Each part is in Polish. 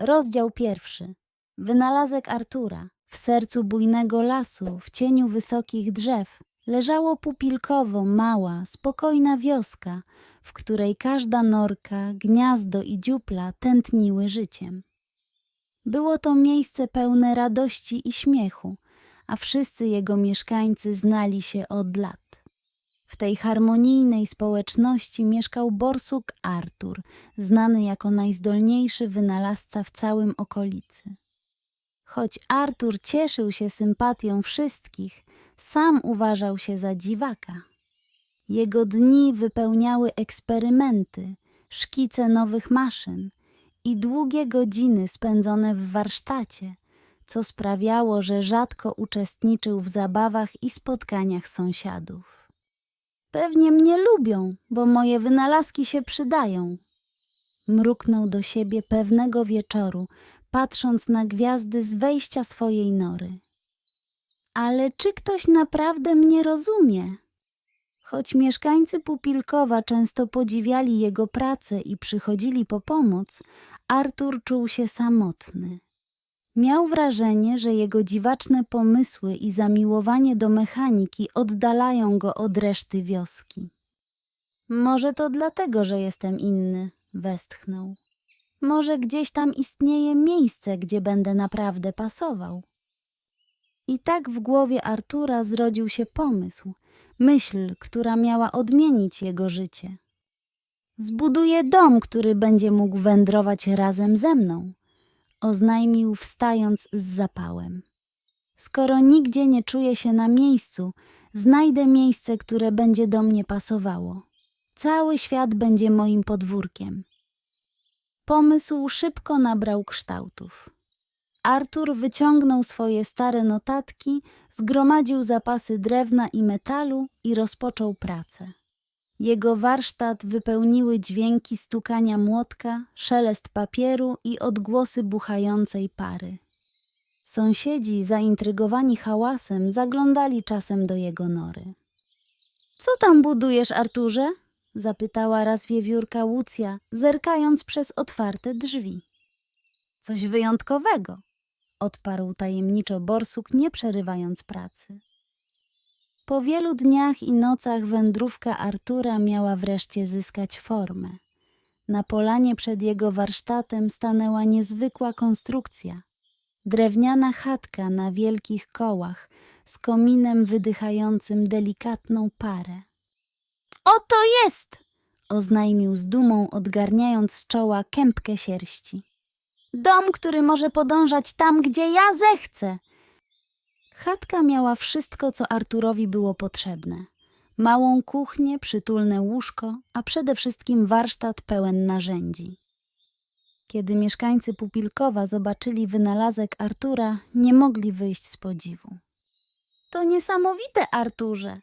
Rozdział pierwszy. Wynalazek Artura. W sercu bujnego lasu, w cieniu wysokich drzew, leżało pupilkowo mała, spokojna wioska, w której każda norka, gniazdo i dziupla tętniły życiem. Było to miejsce pełne radości i śmiechu, a wszyscy jego mieszkańcy znali się od lat. W tej harmonijnej społeczności mieszkał borsuk Artur, znany jako najzdolniejszy wynalazca w całym okolicy. Choć Artur cieszył się sympatią wszystkich, sam uważał się za dziwaka. Jego dni wypełniały eksperymenty, szkice nowych maszyn i długie godziny spędzone w warsztacie, co sprawiało, że rzadko uczestniczył w zabawach i spotkaniach sąsiadów. Pewnie mnie lubią, bo moje wynalazki się przydają. Mruknął do siebie pewnego wieczoru, patrząc na gwiazdy z wejścia swojej nory. Ale czy ktoś naprawdę mnie rozumie? Choć mieszkańcy Pupilkowa często podziwiali jego pracę i przychodzili po pomoc, Artur czuł się samotny. Miał wrażenie, że jego dziwaczne pomysły i zamiłowanie do mechaniki oddalają go od reszty wioski. Może to dlatego, że jestem inny, westchnął. Może gdzieś tam istnieje miejsce, gdzie będę naprawdę pasował. I tak w głowie Artura zrodził się pomysł, myśl, która miała odmienić jego życie. Zbuduję dom, który będzie mógł wędrować razem ze mną, oznajmił wstając z zapałem. Skoro nigdzie nie czuję się na miejscu, znajdę miejsce, które będzie do mnie pasowało. Cały świat będzie moim podwórkiem. Pomysł szybko nabrał kształtów. Artur wyciągnął swoje stare notatki, zgromadził zapasy drewna i metalu i rozpoczął pracę. Jego warsztat wypełniły dźwięki stukania młotka, szelest papieru i odgłosy buchającej pary. Sąsiedzi, zaintrygowani hałasem, zaglądali czasem do jego nory. Co tam budujesz, Arturze? zapytała raz wiewiórka Łucja, zerkając przez otwarte drzwi. Coś wyjątkowego, odparł tajemniczo borsuk, nie przerywając pracy. Po wielu dniach i nocach wędrówka Artura miała wreszcie zyskać formę. Na polanie przed jego warsztatem stanęła niezwykła konstrukcja. Drewniana chatka na wielkich kołach, z kominem wydychającym delikatną parę. Oto jest! oznajmił z dumą, odgarniając z czoła kępkę sierści. Dom, który może podążać tam, gdzie ja zechcę. Chatka miała wszystko, co Arturowi było potrzebne. Małą kuchnię, przytulne łóżko, a przede wszystkim warsztat pełen narzędzi. Kiedy mieszkańcy Pupilkowa zobaczyli wynalazek Artura, nie mogli wyjść z podziwu. To niesamowite, Arturze!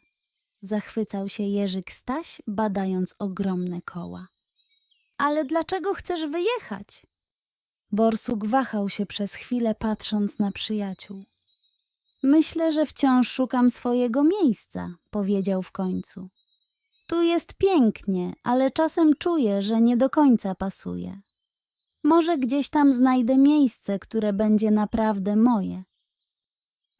Zachwycał się Jerzyk Staś, badając ogromne koła. Ale dlaczego chcesz wyjechać? Borsuk wahał się przez chwilę, patrząc na przyjaciół. Myślę, że wciąż szukam swojego miejsca, powiedział w końcu. Tu jest pięknie, ale czasem czuję, że nie do końca pasuje. Może gdzieś tam znajdę miejsce, które będzie naprawdę moje.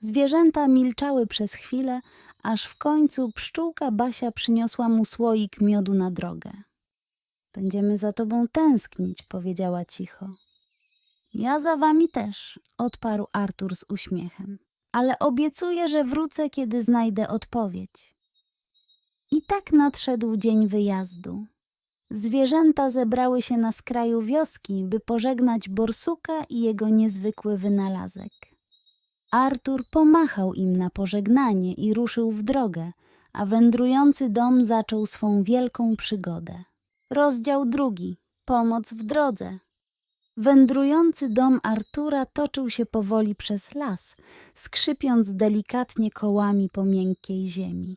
Zwierzęta milczały przez chwilę, aż w końcu pszczółka Basia przyniosła mu słoik miodu na drogę. Będziemy za tobą tęsknić, powiedziała cicho. Ja za wami też, odparł Artur z uśmiechem, ale obiecuję, że wrócę, kiedy znajdę odpowiedź. I tak nadszedł dzień wyjazdu. Zwierzęta zebrały się na skraju wioski, by pożegnać borsuka i jego niezwykły wynalazek. Artur pomachał im na pożegnanie i ruszył w drogę, a wędrujący dom zaczął swą wielką przygodę. Rozdział drugi. Pomoc w drodze. Wędrujący dom Artura toczył się powoli przez las, skrzypiąc delikatnie kołami po miękkiej ziemi.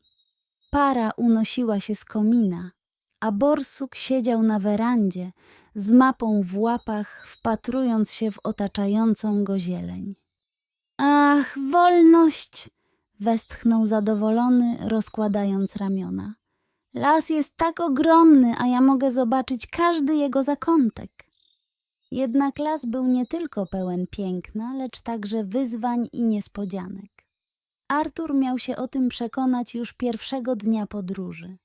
Para unosiła się z komina, a borsuk siedział na werandzie, z mapą w łapach, wpatrując się w otaczającą go zieleń. Ach, wolność! westchnął zadowolony, rozkładając ramiona. Las jest tak ogromny, a ja mogę zobaczyć każdy jego zakątek. Jednak las był nie tylko pełen piękna, lecz także wyzwań i niespodzianek. Artur miał się o tym przekonać już pierwszego dnia podróży.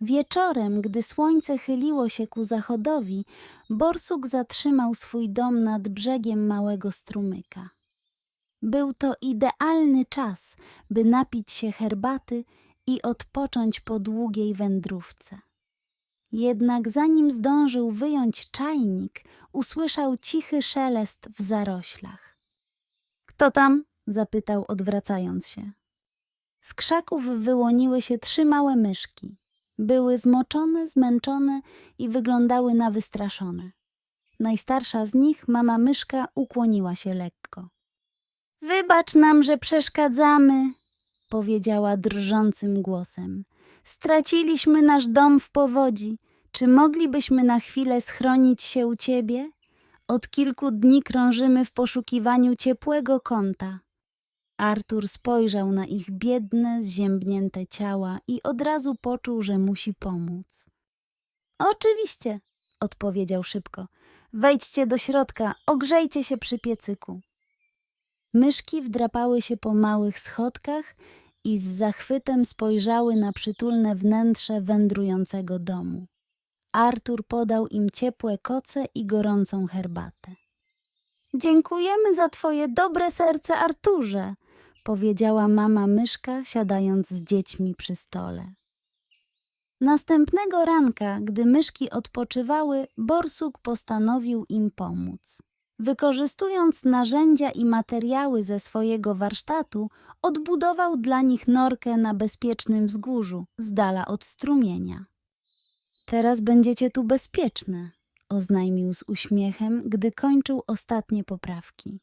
Wieczorem, gdy słońce chyliło się ku zachodowi, borsuk zatrzymał swój dom nad brzegiem małego strumyka. Był to idealny czas, by napić się herbaty i odpocząć po długiej wędrówce. Jednak zanim zdążył wyjąć czajnik, usłyszał cichy szelest w zaroślach. Kto tam? zapytał, odwracając się. Z krzaków wyłoniły się trzy małe myszki. Były zmoczone, zmęczone i wyglądały na wystraszone. Najstarsza z nich, mama myszka, ukłoniła się lekko. Wybacz nam, że przeszkadzamy, powiedziała drżącym głosem. Straciliśmy nasz dom w powodzi. Czy moglibyśmy na chwilę schronić się u ciebie? Od kilku dni krążymy w poszukiwaniu ciepłego kąta. Artur spojrzał na ich biedne, zziębnięte ciała i od razu poczuł, że musi pomóc. Oczywiście, odpowiedział szybko. Wejdźcie do środka, ogrzejcie się przy piecyku. Myszki wdrapały się po małych schodkach i z zachwytem spojrzały na przytulne wnętrze wędrującego domu. Artur podał im ciepłe koce i gorącą herbatę. Dziękujemy za twoje dobre serce, Arturze, powiedziała mama myszka, siadając z dziećmi przy stole. Następnego ranka, gdy myszki odpoczywały, borsuk postanowił im pomóc. Wykorzystując narzędzia i materiały ze swojego warsztatu, odbudował dla nich norkę na bezpiecznym wzgórzu, z dala od strumienia. Teraz będziecie tu bezpieczne, oznajmił z uśmiechem, gdy kończył ostatnie poprawki.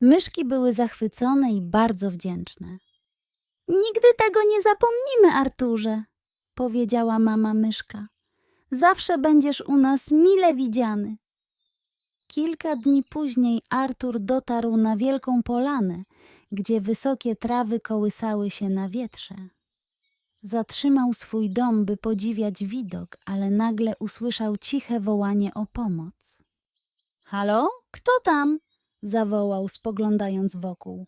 Myszki były zachwycone i bardzo wdzięczne. Nigdy tego nie zapomnimy, Arturze, powiedziała mama myszka. Zawsze będziesz u nas mile widziany. Kilka dni później Artur dotarł na wielką polanę, gdzie wysokie trawy kołysały się na wietrze. Zatrzymał swój dom, by podziwiać widok, ale nagle usłyszał ciche wołanie o pomoc. Halo? Kto tam? zawołał, spoglądając wokół.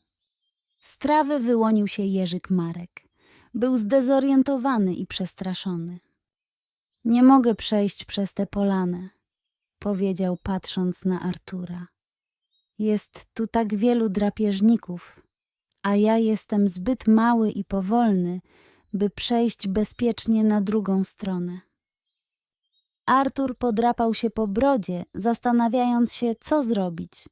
Z trawy wyłonił się Jerzyk Marek. Był zdezorientowany i przestraszony. Nie mogę przejść przez tę polanę, powiedział, patrząc na Artura. Jest tu tak wielu drapieżników, a ja jestem zbyt mały i powolny, by przejść bezpiecznie na drugą stronę. Artur podrapał się po brodzie, zastanawiając się, co zrobić.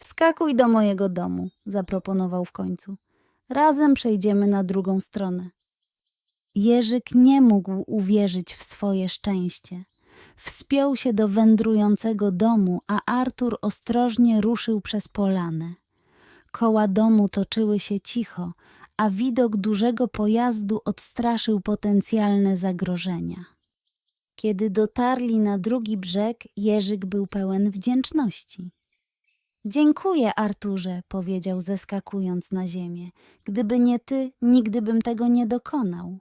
Wskakuj do mojego domu, zaproponował w końcu. Razem przejdziemy na drugą stronę. Jerzyk nie mógł uwierzyć w swoje szczęście. Wspiął się do wędrującego domu, a Artur ostrożnie ruszył przez polanę. Koła domu toczyły się cicho, a widok dużego pojazdu odstraszył potencjalne zagrożenia. Kiedy dotarli na drugi brzeg, Jerzyk był pełen wdzięczności. Dziękuję, Arturze, powiedział, zeskakując na ziemię. Gdyby nie ty, nigdy bym tego nie dokonał.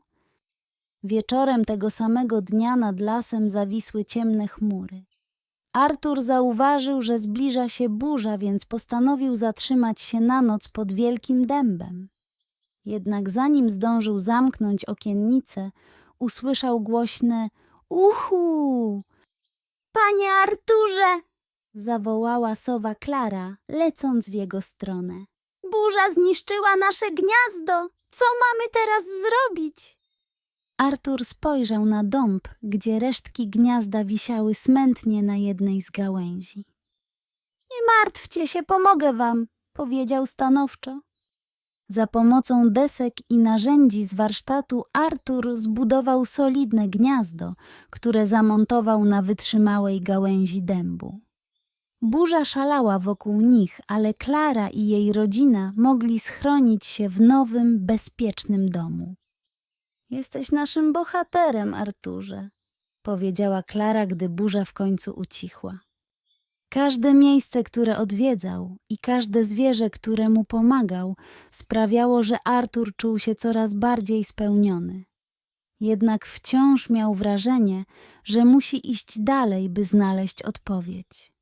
Wieczorem tego samego dnia nad lasem zawisły ciemne chmury. Artur zauważył, że zbliża się burza, więc postanowił zatrzymać się na noc pod wielkim dębem. Jednak zanim zdążył zamknąć okiennicę, usłyszał głośne uhu. Panie Arturze! zawołała sowa Klara, lecąc w jego stronę. Burza zniszczyła nasze gniazdo. Co mamy teraz zrobić? Artur spojrzał na dąb, gdzie resztki gniazda wisiały smętnie na jednej z gałęzi. Nie martwcie się, pomogę wam, powiedział stanowczo. Za pomocą desek i narzędzi z warsztatu Artur zbudował solidne gniazdo, które zamontował na wytrzymałej gałęzi dębu. Burza szalała wokół nich, ale Klara i jej rodzina mogli schronić się w nowym, bezpiecznym domu. Jesteś naszym bohaterem, Arturze, powiedziała Klara, gdy burza w końcu ucichła. Każde miejsce, które odwiedzał i każde zwierzę, które mu pomagał, sprawiało, że Artur czuł się coraz bardziej spełniony. jednak wciąż miał wrażenie, że musi iść dalej, by znaleźć odpowiedź.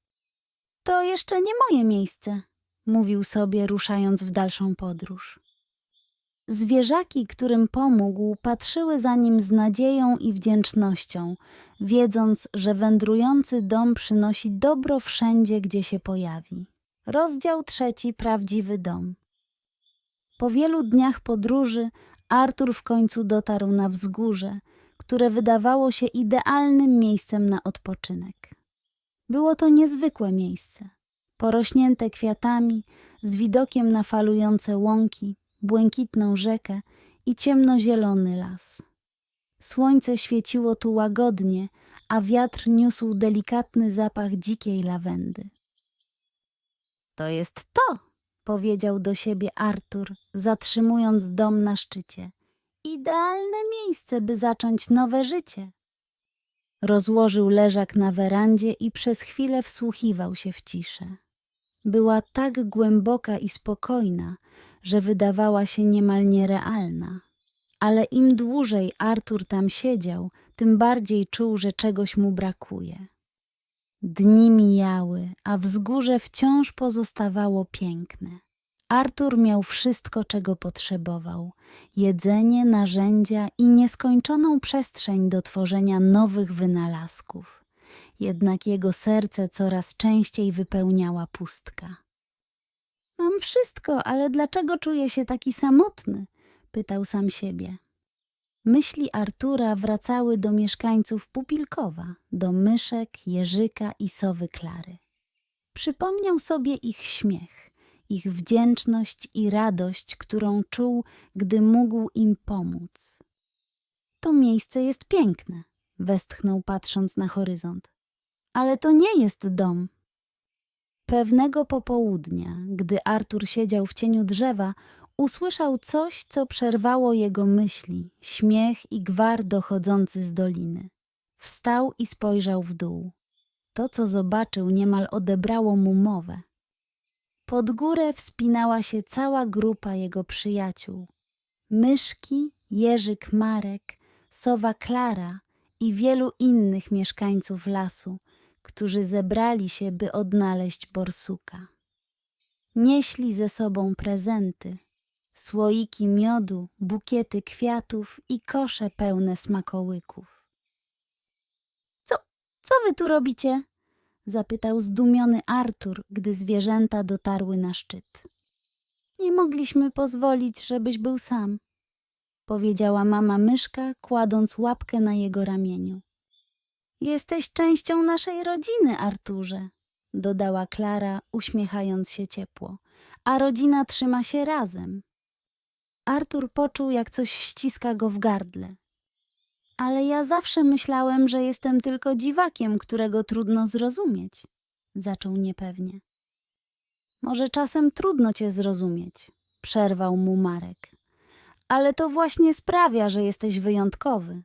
To jeszcze nie moje miejsce, mówił sobie, ruszając w dalszą podróż. Zwierzaki, którym pomógł, patrzyły za nim z nadzieją i wdzięcznością, wiedząc, że wędrujący dom przynosi dobro wszędzie, gdzie się pojawi. Rozdział trzeci Prawdziwy dom. Po wielu dniach podróży Artur w końcu dotarł na wzgórze, które wydawało się idealnym miejscem na odpoczynek. Było to niezwykłe miejsce, porośnięte kwiatami, z widokiem na falujące łąki, błękitną rzekę i ciemnozielony las. Słońce świeciło tu łagodnie, a wiatr niósł delikatny zapach dzikiej lawendy. To jest to, powiedział do siebie Artur, zatrzymując dom na szczycie. Idealne miejsce, by zacząć nowe życie. Rozłożył leżak na werandzie i przez chwilę wsłuchiwał się w ciszę. Była tak głęboka i spokojna, że wydawała się niemal nierealna. Ale im dłużej Artur tam siedział, tym bardziej czuł, że czegoś mu brakuje. Dni mijały, a wzgórze wciąż pozostawało piękne. Artur miał wszystko, czego potrzebował: jedzenie, narzędzia i nieskończoną przestrzeń do tworzenia nowych wynalazków. Jednak jego serce coraz częściej wypełniała pustka. Mam wszystko, ale dlaczego czuję się taki samotny? pytał sam siebie. Myśli Artura wracały do mieszkańców Pupilkowa, do myszek, jeżyka i sowy Klary. Przypomniał sobie ich śmiech, ich wdzięczność i radość, którą czuł, gdy mógł im pomóc. To miejsce jest piękne, westchnął patrząc na horyzont. Ale to nie jest dom. Pewnego popołudnia, gdy Artur siedział w cieniu drzewa, usłyszał coś, co przerwało jego myśli, śmiech i gwar dochodzący z doliny. Wstał i spojrzał w dół. To, co zobaczył, niemal odebrało mu mowę. Pod górę wspinała się cała grupa jego przyjaciół. Myszki, Jerzyk Marek, Sowa Klara i wielu innych mieszkańców lasu, którzy zebrali się, by odnaleźć borsuka. Nieśli ze sobą prezenty, słoiki miodu, bukiety kwiatów i kosze pełne smakołyków. Co, co wy tu robicie? zapytał zdumiony Artur, gdy zwierzęta dotarły na szczyt. Nie mogliśmy pozwolić, żebyś był sam, powiedziała mama myszka, kładąc łapkę na jego ramieniu. Jesteś częścią naszej rodziny, Arturze, dodała Klara, uśmiechając się ciepło, a rodzina trzyma się razem. Artur poczuł, jak coś ściska go w gardle. Ale ja zawsze myślałem, że jestem tylko dziwakiem, którego trudno zrozumieć, zaczął niepewnie. Może czasem trudno cię zrozumieć, przerwał mu Marek. Ale to właśnie sprawia, że jesteś wyjątkowy.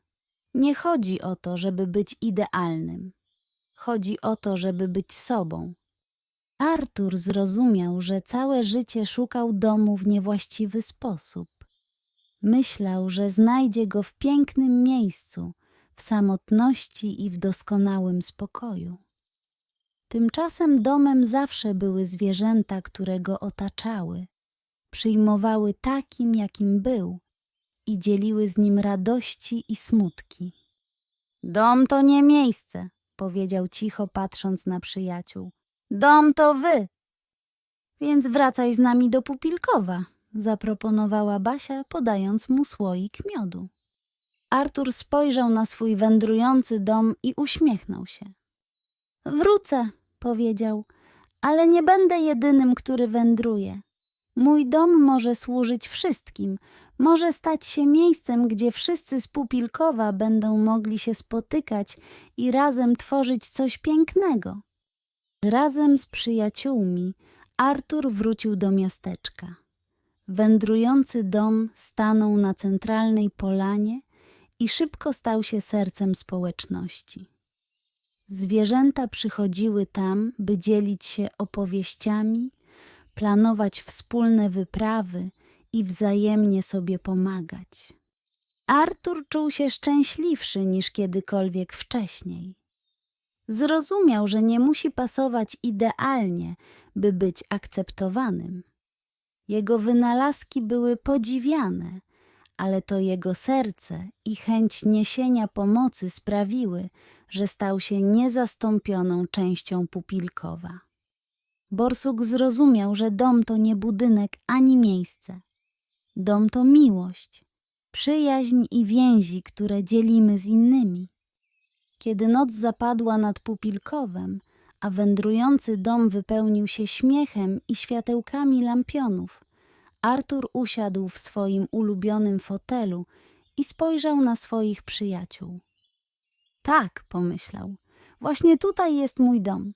Nie chodzi o to, żeby być idealnym. Chodzi o to, żeby być sobą. Artur zrozumiał, że całe życie szukał domu w niewłaściwy sposób. Myślał, że znajdzie go w pięknym miejscu, w samotności i w doskonałym spokoju. Tymczasem domem zawsze były zwierzęta, które go otaczały, przyjmowały takim, jakim był i dzieliły z nim radości i smutki. Dom to nie miejsce, powiedział cicho, patrząc na przyjaciół. Dom to wy. Więc wracaj z nami do Pupilkowa, zaproponowała Basia, podając mu słoik miodu. Artur spojrzał na swój wędrujący dom i uśmiechnął się. Wrócę, powiedział, ale nie będę jedynym, który wędruje. Mój dom może służyć wszystkim, może stać się miejscem, gdzie wszyscy z Pupilkowa będą mogli się spotykać i razem tworzyć coś pięknego. Razem z przyjaciółmi Artur wrócił do miasteczka. Wędrujący dom stanął na centralnej polanie i szybko stał się sercem społeczności. Zwierzęta przychodziły tam, by dzielić się opowieściami, planować wspólne wyprawy i wzajemnie sobie pomagać. Artur czuł się szczęśliwszy niż kiedykolwiek wcześniej. Zrozumiał, że nie musi pasować idealnie, by być akceptowanym. Jego wynalazki były podziwiane, ale to jego serce i chęć niesienia pomocy sprawiły, że stał się niezastąpioną częścią Pupilkowa. Borsuk zrozumiał, że dom to nie budynek ani miejsce. Dom to miłość, przyjaźń i więzi, które dzielimy z innymi. Kiedy noc zapadła nad Pupilkowem, a wędrujący dom wypełnił się śmiechem i światełkami lampionów, Artur usiadł w swoim ulubionym fotelu i spojrzał na swoich przyjaciół. Tak, pomyślał, właśnie tutaj jest mój dom.